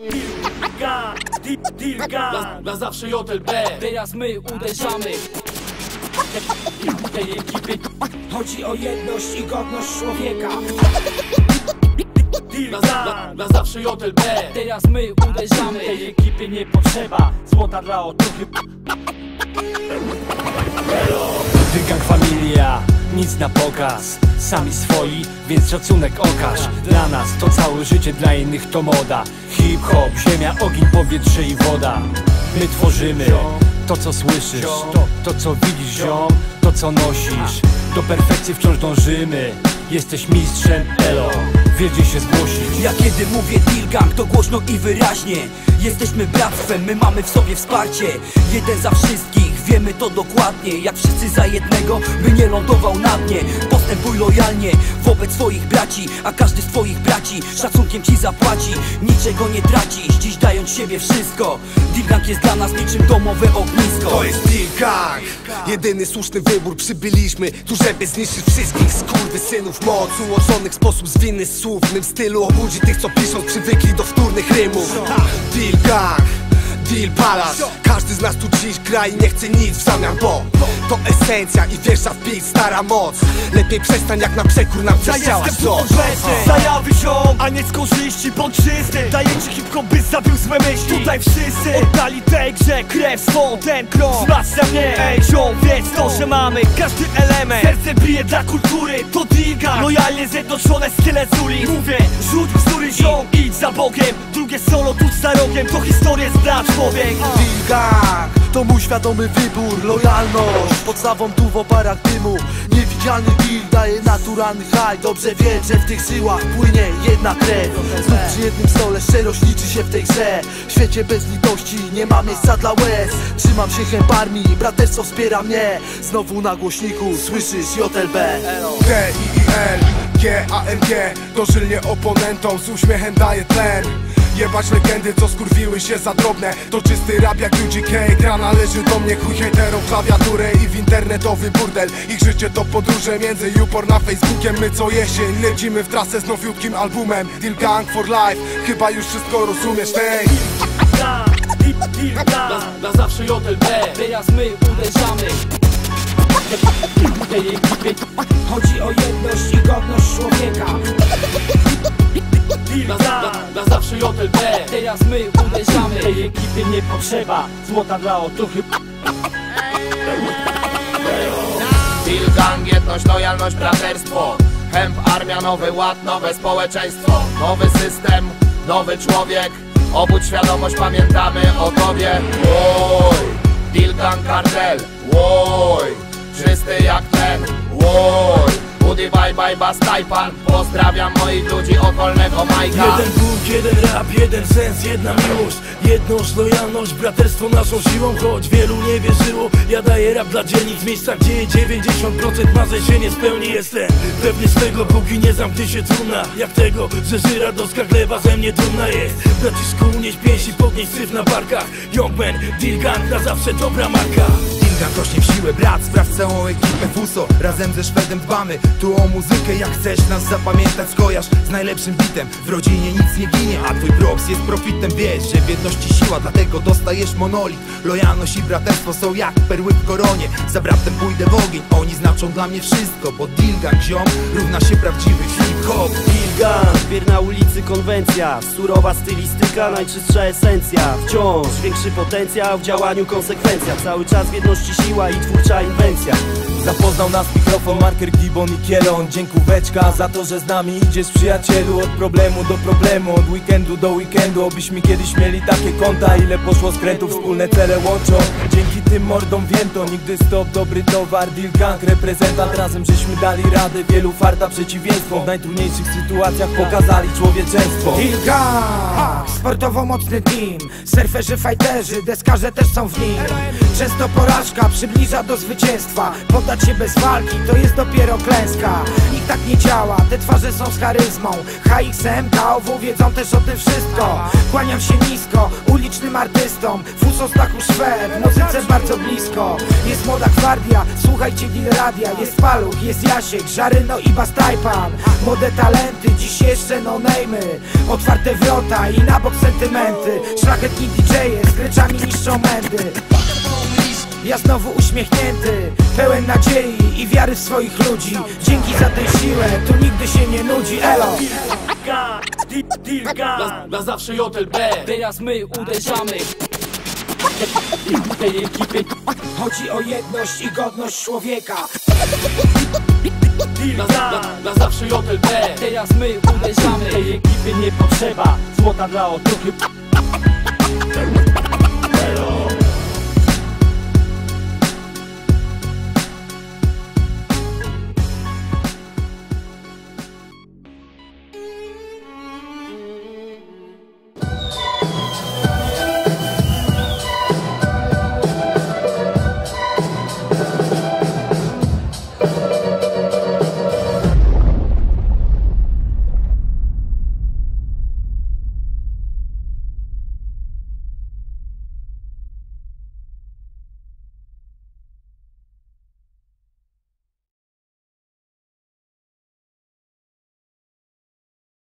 Dilga, di- Dilga Na, na zawsze JLB Teraz my uderzamy. Tej ekipy. Chodzi o jedność i godność człowieka. Na, na, na zawsze JLB Teraz my uderzamy. Tej ekipy nie potrzeba. Złota dla otuchy. Dygang familia, nic na pokaz Sami swoi, więc szacunek okaż. Dla nas to całe życie, dla innych to moda. Hip-hop, ziemia, ogień, powietrze i woda. My tworzymy to co słyszysz To, to co widzisz ziom, to co nosisz. Do perfekcji wciąż dążymy. Jesteś mistrzem Elo. Wiedzie się zgłosić Ja kiedy mówię deal to głośno i wyraźnie. Jesteśmy bractwem, my mamy w sobie wsparcie. Jeden za wszystkich, wiemy to dokładnie Jak wszyscy za jednego, by nie lądował na dnie Postępuj lojalnie wobec swoich braci A każdy z twoich braci szacunkiem ci zapłaci. Niczego nie tracisz, dziś dając siebie wszystko. Deal gang jest dla nas niczym domowe ognisko. To jest Deal Jedyny słuszny wybór Przybyliśmy tu, żeby zniszczyć wszystkich Skurwysynów Moc ułożonych w sposób zwinny Z słównym stylu obudzi tych, co piszą Przywykli do wtórnych rymów. Deal Gang Deal Palace. Każdy z nas tu dziś gra i nie chce nic w zamian Bo to esencja i wiersza w beat Stara moc. Lepiej przestań jak na przekór nam Ja chciałaś jestem obecny Zajawy ziom, a nie z korzyści bądź czysty. Daję ci hip-hop, by zabił złe myśli. Tutaj wszyscy oddali tej grze krew swą Ten krok. Wzmacnia mnie Ej ziom, wiedz to, że mamy każdy element. Serce bije dla kultury, to diga. Lojalnie zjednoczone style z ulic Mówię, rzuć bzdury ziom, idź za Bogiem Drugie solo tuż za rogiem, to historię zna człowiek. Deal Gang To mój świadomy wybór, lojalność. Podstawą tu w oparach dymu Niewidzialny deal daje naturalny haj. Dobrze wie, że w tych żyłach płynie jedna krew. Znów przy jednym stole szczerość liczy się w tej grze. W świecie bez litości nie ma miejsca dla łez. Trzymam się chęb armii, braterstwo wspiera mnie. Znowu na głośniku słyszysz JLB D-I-I-L G-A-N-G Dożylnie oponentom z uśmiechem daje tlen Jebać legendy, co skurwiły się za drobne. To czysty rap jak UGK Gra należy do mnie, chuj hejterów Klawiaturę i w internetowy burdel. Ich życie to podróże między Upor na Facebookiem. My co jesień lecimy w trasę z nowiutkim albumem. Deal Gang for Life Chyba już wszystko rozumiesz, tej na, na zawsze JLB Teraz my uderzamy. Tej ekipy Chodzi o jedność i godność człowieka Teraz my uderzamy. Tej ekipy nie potrzeba. Złota dla otuchy. Deal gang, jedność, lojalność, braterstwo. Hemp, armia, nowy ład, nowe społeczeństwo. Nowy system, nowy człowiek. Obudź świadomość, pamiętamy o tobie. Oj, Deal gang, kartel. Oj, czysty jak tlen. Oj, Woody, bye bye, bas, tajpan Pozdrawiam moich ludzi okolnego Majka. Jeden Bóg, jeden rap, jeden sens, jedna miłość. Jedność, lojalność, braterstwo naszą siłą. Choć wielu nie wierzyło, ja daję rap dla dzielnic W miejscach, gdzie 90% marzeń się nie spełni. Jestem pewny z tego, póki nie zamknie się trumna. Jak tego, że żyra doska gleba ze mnie dumna jest. Braciszku, unieś pięści, podnieś syf na barkach. Youngman, Deal Gang, na zawsze dobra marka Gang rośnie w siłę, brat, sprawdź całą ekipę FUSO Razem ze Szwedem dbamy tu o muzykę Jak chcesz nas zapamiętać, skojarz z najlepszym bitem W rodzinie nic nie ginie, a twój props jest profitem. Wiesz, że w jedności siła, dlatego dostajesz monolit. Lojalność i braterstwo są jak perły w koronie. Za bratem pójdę w ogień, oni znaczą dla mnie wszystko Bo deal gang ziom równa się prawdziwy hip-hop. Gang, wier na ulicy konwencja. Surowa stylistyka, najczystsza esencja. Wciąż większy potencjał, w działaniu konsekwencja. Cały czas w jedności siła i twórcza inwencja. Zapoznał nas mikrofon, marker Gibbon i Kielon Dziękóweczka za to, że z nami idziesz przyjacielu. Od problemu do problemu, od weekendu do weekendu. Obyśmy kiedyś mieli takie konta, ile poszło skrętów. Wspólne cele łączą, dzięki tym mordom więto Nigdy stop, dobry towar, deal gang, reprezentant. Razem żeśmy dali radę, wielu farta przeciwieństwom. W najtrudniejszych sytuacjach pokazali człowieczeństwo. Dilga Sportowo mocny team. Surferzy, fighterzy, deskarze też są w nim. Często porażka przybliża do zwycięstwa. Poddać się bez walki to jest dopiero klęska. Nikt tak nie działa, te twarze są z charyzmą. HXM, KOW wiedzą też o tym wszystko. Kłaniam się nisko, ulicznym artystom. Fuso Stachu Szwed, muzyce bardzo blisko. Jest młoda gwardia, słuchajcie deal radia. Jest Paluch, jest Jasiek, Żaryno i Bastajpan Młode talenty dziś jeszcze no name'y Otwarte wrota i na bok sentymenty. Szlachetni DJ-e z gryczami niszczą mędy ja znowu uśmiechnięty, pełen nadziei i wiary w swoich ludzi. Dzięki za tę siłę, tu nigdy się nie nudzi, elo! Na, na zawsze JLB Teraz my uderzamy. Tej ekipy. Chodzi o jedność i godność człowieka. Na, na, na zawsze JLB Teraz my uderzamy. Tej ekipy nie potrzeba. Złota dla otuchy